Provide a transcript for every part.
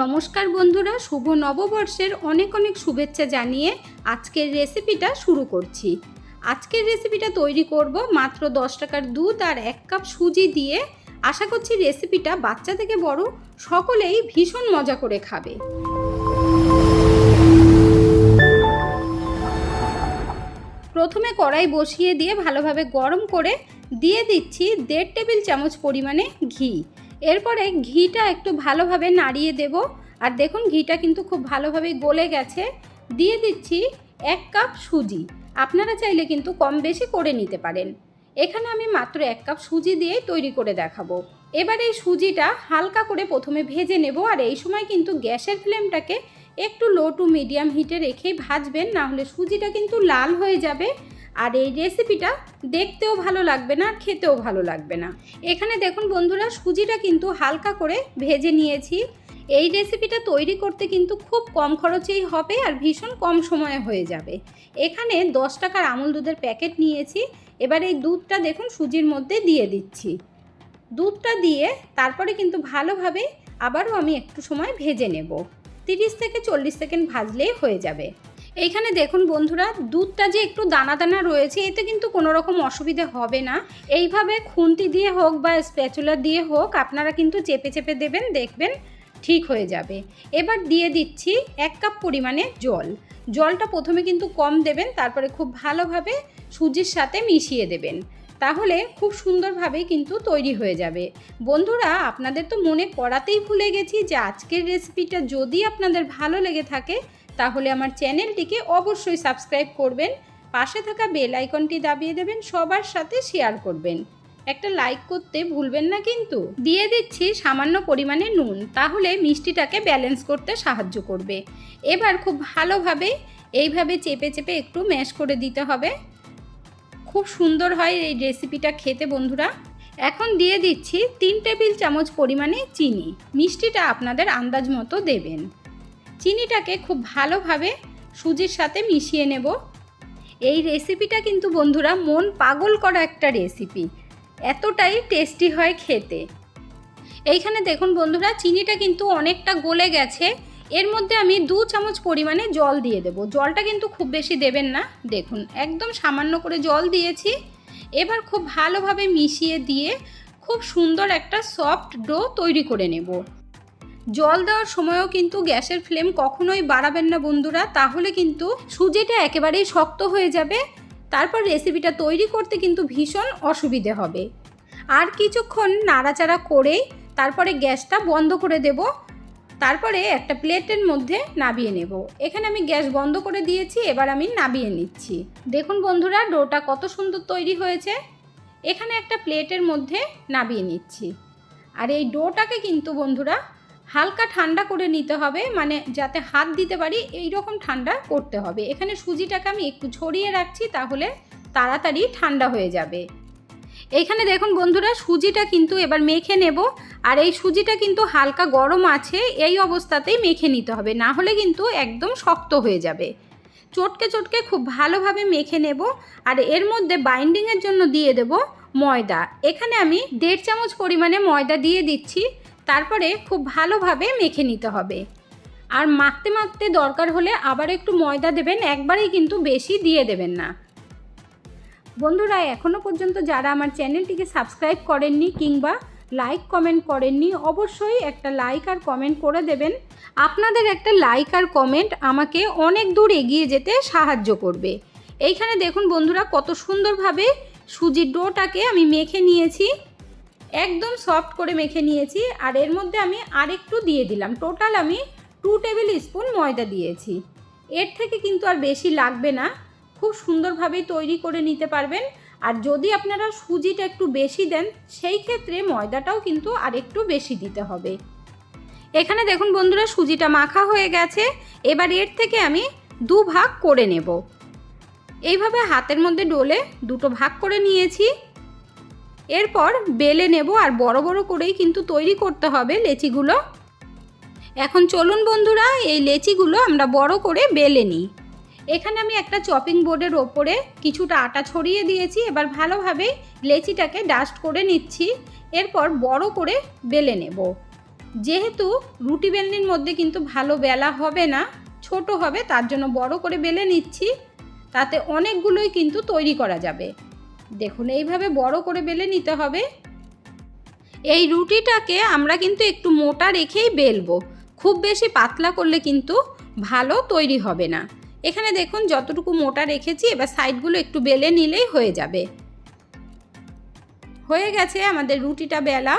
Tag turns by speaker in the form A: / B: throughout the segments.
A: নমস্কার বন্ধুরা, শুভ নববর্ষের অনেক অনেক শুভেচ্ছা জানিয়ে আজকের রেসিপিটা শুরু করছি। আজকের রেসিপিটা তৈরি করব মাত্র দশ টাকার দুধ আর এক কাপ সুজি দিয়ে। আশা করছি রেসিপিটা বাচ্চা থেকে বড় সকলেই ভীষণ মজা করে খাবে। প্রথমে কড়াই বসিয়ে দিয়ে ভালোভাবে গরম করে দিয়ে দিচ্ছি দেড় টেবিল চামচ পরিমাণে ঘি। এরপরে ঘিটা একটু ভালোভাবে নাড়িয়ে দেব। আর দেখুন, ঘিটা কিন্তু খুব ভালোভাবে গলে গেছে। দিয়ে দিচ্ছি এক কাপ সুজি। আপনারা চাইলে কিন্তু কম বেশি করে নিতে পারেন। এখানে আমি মাত্র এক কাপ সুজি দিয়ে তৈরি করে দেখাবো। এবার এই সুজিটা হালকা করে প্রথমে ভেজে নেব। আর এই সময় কিন্তু গ্যাসের ফ্লেমটাকে একটু লো টু মিডিয়াম হিটে রেখেই ভাজবেন না হলে সুজিটা কিন্তু লাল হয়ে যাবে। আর এই রেসিপিটা দেখতেও ভালো লাগবে না, আর খেতেও ভালো লাগবে না। এখানে দেখুন বন্ধুরা, সুজিটা কিন্তু হালকা করে ভেজে নিয়েছি। এই রেসিপিটা তৈরি করতে কিন্তু খুব কম খরচেই হবে আর ভীষণ কম সময়ে হয়ে যাবে। এখানে দশ টাকার আমুল দুধের প্যাকেট নিয়েছি। এবার এই দুধটা দেখুন সুজির মধ্যে দিয়ে দিচ্ছি। দুধটা দিয়ে তারপরে কিন্তু ভালোভাবে আবারও আমি একটু সময় ভেজে নেব। তিরিশ থেকে চল্লিশ সেকেন্ড ভাজলেই হয়ে যাবে। এইখানে দেখুন বন্ধুরা, দুধটা যে একটু দানা দানা রয়েছে, এতে কিন্তু কোনো রকম অসুবিধে হবে না। এইভাবে খুন্তি দিয়ে হোক বা স্প্যাচুলার দিয়ে হোক, আপনারা কিন্তু চেপে চেপে দেবেন, দেখবেন ঠিক হয়ে যাবে। এবার দিয়ে দিচ্ছি এক কাপ পরিমাণে জল। জলটা প্রথমে কিন্তু কম দেবেন, তারপরে খুব ভালোভাবে সুজির সাথে মিশিয়ে দেবেন। তাহলে খুব সুন্দরভাবে কিন্তু তৈরি হয়ে যাবে। বন্ধুরা, আপনাদের তো মনে করাতেই ভুলে গেছি যে আজকের রেসিপিটা যদি আপনাদের ভালো লেগে থাকে তাহলে আমার চ্যানেলটিকে অবশ্যই সাবস্ক্রাইব করবেন, পাশে থাকা বেল আইকনটি দাবিয়ে দেবেন, সবার সাথে শেয়ার করবেন। একটা লাইক করতে ভুলবেন না কিন্তু। দিয়ে দিচ্ছি সামান্য পরিমাণে নুন, তাহলে মিষ্টিটাকে ব্যালেন্স করতে সাহায্য করবে। এবার খুব ভালোভাবে এইভাবে চেপে চেপে একটু ম্যাশ করে দিতে হবে। খুব সুন্দর হয় এই রেসিপিটা খেতে বন্ধুরা। এখন দিয়ে দিচ্ছি তিন টেবিল চামচ পরিমাণে চিনি। মিষ্টিটা আপনাদের আন্দাজ মতো দেবেন। চিনিটাকে খুব ভালোভাবে সুজির সাথে মিশিয়ে নেব। এই রেসিপিটা কিন্তু বন্ধুরা মন পাগল করা একটা রেসিপি। এতটাই টেস্টি হয় খেতে। এইখানে দেখুন বন্ধুরা, চিনিটা কিন্তু অনেকটা গলে গেছে। এর মধ্যে আমি দু চামচ পরিমাণে জল দিয়ে দেব। জলটা কিন্তু খুব বেশি দেবেন না। দেখুন, একদম সামান্য করে জল দিয়েছি। এবার খুব ভালোভাবে মিশিয়ে দিয়ে খুব সুন্দর একটা সফট ডো তৈরি করে নেব। জল দেওয়ার সময়ও কিন্তু গ্যাসের ফ্লেম কখনোই বাড়াবেন না বন্ধুরা, তাহলে কিন্তু সুজিটা একেবারেই শক্ত হয়ে যাবে, তারপর রেসিপিটা তৈরি করতে কিন্তু ভীষণ অসুবিধে হবে। আর কিছুক্ষণ নাড়াচাড়া করেই তারপরে গ্যাসটা বন্ধ করে দেব, তারপরে একটা প্লেটের মধ্যে নাবিয়ে নেব। এখানে আমি গ্যাস বন্ধ করে দিয়েছি, এবার আমি নাবিয়ে নিচ্ছি। দেখুন বন্ধুরা, ডোটা কত সুন্দর তৈরি হয়েছে। এখানে একটা প্লেটের মধ্যে নাবিয়ে নিচ্ছি। আর এই ডোটাকে কিন্তু বন্ধুরা হালকা ঠান্ডা করে নিতে হবে মানে যাতে হাত দিতে পারি এই রকম ঠান্ডা করতে হবে। এখানে সুজিটাকে আমি একটু ছড়িয়ে রাখছি, তাহলে তাড়াতাড়ি ঠান্ডা হয়ে যাবে। এখানে দেখুন বন্ধুরা, সুজিটা কিন্তু এবার মেখে নেব, আর এই সুজিটা কিন্তু হালকা গরম আছে, এই অবস্থাতেই মেখে নিতে হবে, না হলে কিন্তু একদম শক্ত হয়ে যাবে। চটকে চটকে খুব ভালোভাবে মেখে নেব, আর এর মধ্যে বাইন্ডিংয়ের জন্য দিয়ে দেব ময়দা। এখানে আমি দেড় চামচ পরিমাণে ময়দা দিয়ে দিচ্ছি তারপরে খুব ভালোভাবে মেখে নিতে হবে। আর মাখতে মাখতে দরকার হলে আবার একটু ময়দা দেবেন, একবারেই কিন্তু বেশি দিয়ে দেবেন না। বন্ধুরা এখনও পর্যন্ত যারা আমার চ্যানেলটিকে সাবস্ক্রাইব করেননি কিংবা লাইক কমেন্ট করেননি, অবশ্যই একটা লাইক আর কমেন্ট করে দেবেন। আপনাদের একটা লাইক আর কমেন্ট আমাকে অনেক দূর এগিয়ে যেতে সাহায্য করবে। এইখানে দেখুন বন্ধুরা, কত সুন্দরভাবে সুজির ডোটাকে আমি মেখে নিয়েছি। একদম সফট করে মেখে নিয়েছি আর এর মধ্যে আমি আরেকটু দিয়ে দিলাম। টোটাল আমি টু টেবিল স্পুন ময়দা দিয়েছি। এর থেকে কিন্তু আর বেশি লাগবে না। খুব সুন্দরভাবেই তৈরি করে নিতে পারবেন। আর যদি আপনারা সুজিটা একটু বেশি দেন, সেই ক্ষেত্রে ময়দাটাও কিন্তু আর একটু বেশি দিতে হবে। এখানে দেখুন বন্ধুরা, সুজিটা মাখা হয়ে গেছে। এবার এর থেকে আমি দু ভাগ করে নেব। এইভাবে হাতের মধ্যে ডোলে দুটো ভাগ করে নিয়েছি। এরপর বেলে নেব আর বড় বড় করেই কিন্তু তৈরি করতে হবে লেচিগুলো। এখন চলুন বন্ধুরা, এই লেচিগুলো আমরা বড় করে বেলে নিই। এখানে আমি একটা চপিং বোর্ডের ওপরে কিছুটা আটা ছড়িয়ে দিয়েছি, এবার ভালোভাবে লেচিটাকে ডাস্ট করে নিচ্ছি, এরপর বড় করে বেলে নেব। যেহেতু রুটি বেলনির মধ্যে কিন্তু ভালো বেলা হবে না, ছোট হবে, তার জন্য বড় করে বেলে নিচ্ছি, তাতে অনেকগুলোই কিন্তু তৈরি করা যাবে। দেখুন, এইভাবে বড় করে বেলে নিতে হবে। এই রুটিটাকে আমরা কিন্তু একটু মোটা রেখেই বেলবো। খুব বেশি পাতলা করলে কিন্তু ভালো তৈরি হবে না। এখানে দেখুন, যতটুকু মোটা রেখেছি, এবার সাইডগুলো একটু বেলে নিলেই হয়ে যাবে। হয়ে গেছে আমাদের রুটিটা বেলা।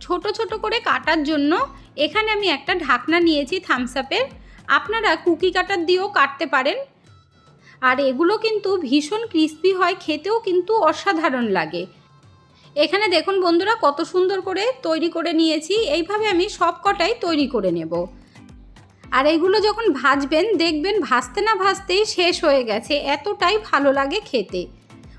A: ছোট ছোট করে কাটার জন্য এখানে আমি একটা ঢাকনা নিয়েছি থামসাপের আপনারা কুকি কাটার দিয়েও কাটতে পারেন। আর এগুলো কিন্তু ভীষণ ক্রিস্পি হয়, খেতেও কিন্তু অসাধারণ লাগে। এখানে দেখুন বন্ধুরা, কত সুন্দর করে তৈরি করে নিয়েছি। এইভাবে আমি সব কটাই তৈরি করে নেব। আর এগুলো যখন ভাজবেন, দেখবেন ভাজতে না ভাজতেই শেষ হয়ে গেছে। এতটাই ভালো লাগে খেতে।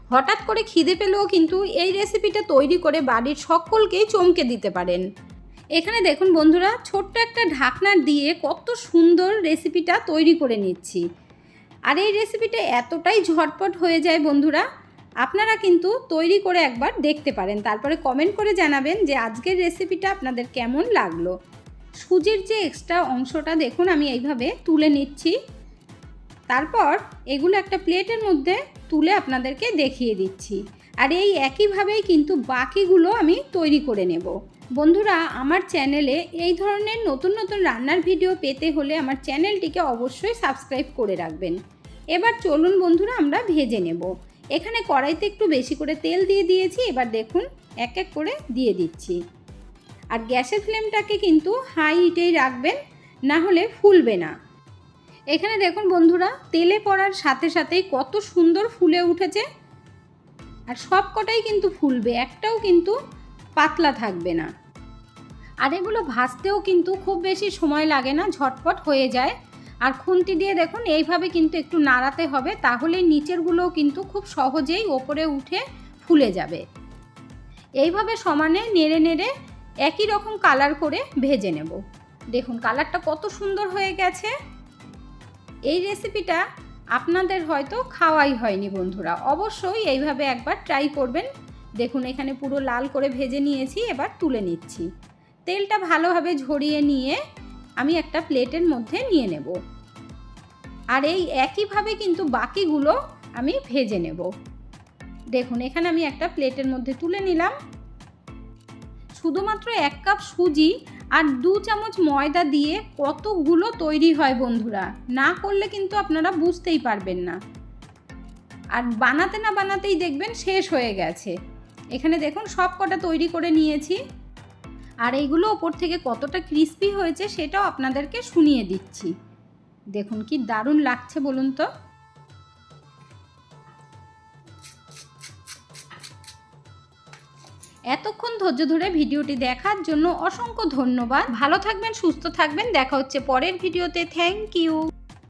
A: হঠাৎ করে খিদে পেলেও কিন্তু এই রেসিপিটা তৈরি করে বাড়ির সকলকেই চমকে দিতে পারেন। এখানে দেখুন বন্ধুরা, ছোট্ট একটা ঢাকনা দিয়ে কত সুন্দর রেসিপিটা তৈরি করে নিচ্ছি। আর এই রেসিপিটা এতটাই ঝটপট হয়ে যায় বন্ধুরা, আপনারা কিন্তু তৈরি করে একবার দেখতে পারেন। তারপরে কমেন্ট করে জানাবেন যে আজকের রেসিপিটা আপনাদের কেমন লাগল। সুজির যে এক্সট্রা অংশটা দেখুন, আমি এইভাবে তুলে নিচ্ছি। তারপর এগুলো একটা প্লেটের মধ্যে তুলে আপনাদেরকে দেখিয়ে দিচ্ছি। আর এই একইভাবেই কিন্তু বাকিগুলো আমি তৈরি করে নেব। বন্ধুরা, আমার চ্যানেলে এই ধরনের নতুন নতুন রান্নার ভিডিও পেতে হলে আমার চ্যানেলটিকে অবশ্যই সাবস্ক্রাইব করে রাখবেন। এবার চলুন বন্ধুরা, আমরা ভেজে নেব। এখানে কড়াইতে একটু বেশি করে তেল দিয়ে দিয়েছি, এবার দেখুন এক এক করে দিয়ে দিচ্ছি। আর গ্যাসের ফ্লেমটাকে কিন্তু হাই হিটেই রাখবেন, না হলে ফুলবে না। এখানে দেখুন বন্ধুরা, তেলে পড়ার সাথে সাথেই কত সুন্দর ফুলে উঠেছে। আর সব কটাই কিন্তু ফুলবে, একটাও কিন্তু পাতলা থাকবে না। আর এগুলো ভাজতেও কিন্তু খুব বেশি সময় লাগে না, ঝটপট হয়ে যায়। আর খুন্তি দিয়ে দেখুন, এইভাবে কিন্তু একটু নাড়াতে হবে তাহলে নিচেরগুলোও কিন্তু খুব সহজেই ওপরে উঠে ফুলে যাবে। এইভাবে সমানে নেড়ে নেড়ে একই রকম কালার করে ভেজে নেব। দেখুন, কালারটা কত সুন্দর হয়ে গেছে। এই রেসিপিটা আপনাদের হয়তো খাওয়াই হয়নি বন্ধুরা, অবশ্যই এইভাবে একবার ট্রাই করবেন। দেখুন, এখানে পুরো লাল করে ভেজে নিয়েছি, এবার তুলে নিচ্ছি। তেলটা ভালোভাবে ঝরিয়ে নিয়ে আমি একটা প্লেটের মধ্যে নিয়ে নেব। আর এই একইভাবে কিন্তু বাকিগুলো আমি ভেজে নেব। দেখুন, এখানে আমি একটা প্লেটের মধ্যে তুলে নিলাম। শুধুমাত্র এক কাপ সুজি আর দু চামচ ময়দা দিয়ে কতগুলো তৈরি হয় বন্ধুরা, না করলে কিন্তু আপনারা বুঝতেই পারবেন না। আর বানাতে না বানাতেই দেখবেন শেষ হয়ে গেছে। এখানে দেখুন সব কটা তৈরি করে নিয়েছি। আর এইগুলো ওপর থেকে কতটা ক্রিস্পি হয়েছে সেটাও আপনাদেরকে শুনিয়ে দিচ্ছি। দেখুন কি দারুণ লাগছে বলুন তো। এতক্ষণ ধৈর্য ধরে ভিডিওটি দেখার জন্য অসংখ্য ধন্যবাদ। ভালো থাকবেন, সুস্থ থাকবেন। দেখা হচ্ছে পরের ভিডিওতে। Thank you